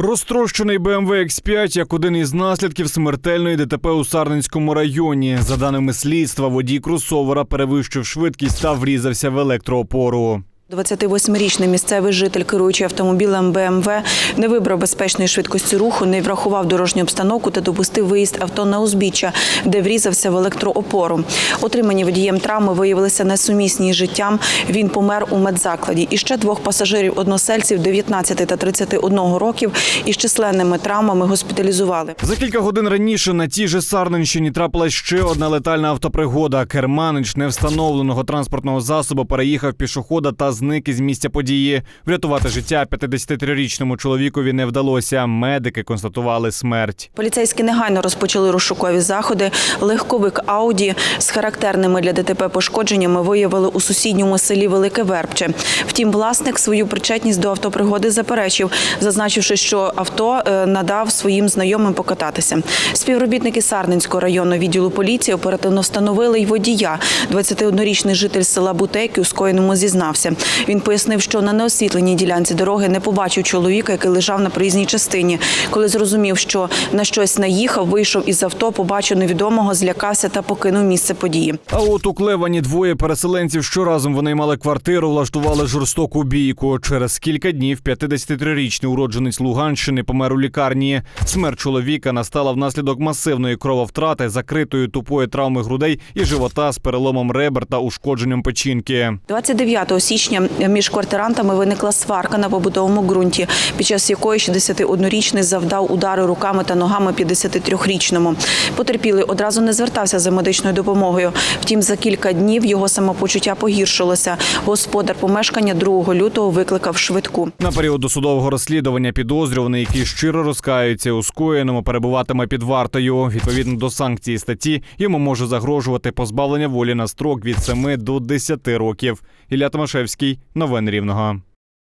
Розтрощений BMW X5 як один із наслідків смертельної ДТП у Сарненському районі. За даними слідства, водій кросовера перевищив швидкість та врізався в електроопору. 28-річний місцевий житель, керуючи автомобілем БМВ, не вибрав безпечної швидкості руху, не врахував дорожню обстановку та допустив виїзд авто на узбіччя, де врізався в електроопору. Отримані водієм травми виявилися несумісні з життям. Він помер у медзакладі. І ще двох пасажирів-односельців 19 та 31 років із численними травмами госпіталізували. За кілька годин раніше на тій же Сарненщині трапилась ще одна летальна автопригода. Керманич невстановленого транспортного засобу переїхав пішохода та зник із місця події. Врятувати життя 53-річному чоловікові не вдалося. Медики констатували смерть. Поліцейські негайно розпочали розшукові заходи. Легковик Ауді з характерними для ДТП пошкодженнями виявили у сусідньому селі Велике Вербче. Втім, власник свою причетність до автопригоди заперечив, зазначивши, що авто е, надав своїм знайомим покататися. Співробітники Сарненського районного відділу поліції оперативно встановили й водія. 21-річний житель села Бутейки у скоєному зізнався. Він пояснив, що на неосвітленій ділянці дороги не побачив чоловіка, який лежав на проїзній частині. Коли зрозумів, що на щось наїхав, вийшов із авто, побачив невідомого, злякався та покинув місце події. А от у Клевані двоє переселенців, що разом вони мали квартиру, влаштували жорстоку бійку. Через кілька днів 53-річний уродженець Луганщини помер у лікарні. Смерть чоловіка настала внаслідок масивної крововтрати, закритої тупої травми грудей і живота з переломом ребер та ушкодженням печінки. 29 січня між квартирантами виникла сварка на побутовому ґрунті, під час якої 61-річний завдав удари руками та ногами 53-річному. Потерпілий одразу не звертався за медичною допомогою. Втім, за кілька днів його самопочуття погіршилося. Господар помешкання 2 лютого викликав швидку. На період досудового розслідування підозрюваний, який щиро розкаюється у скоєному, перебуватиме під вартою. Відповідно до санкції статті, йому може загрожувати позбавлення волі на строк від 7 до 10 років. Ілля Томашевський, новини Рівного.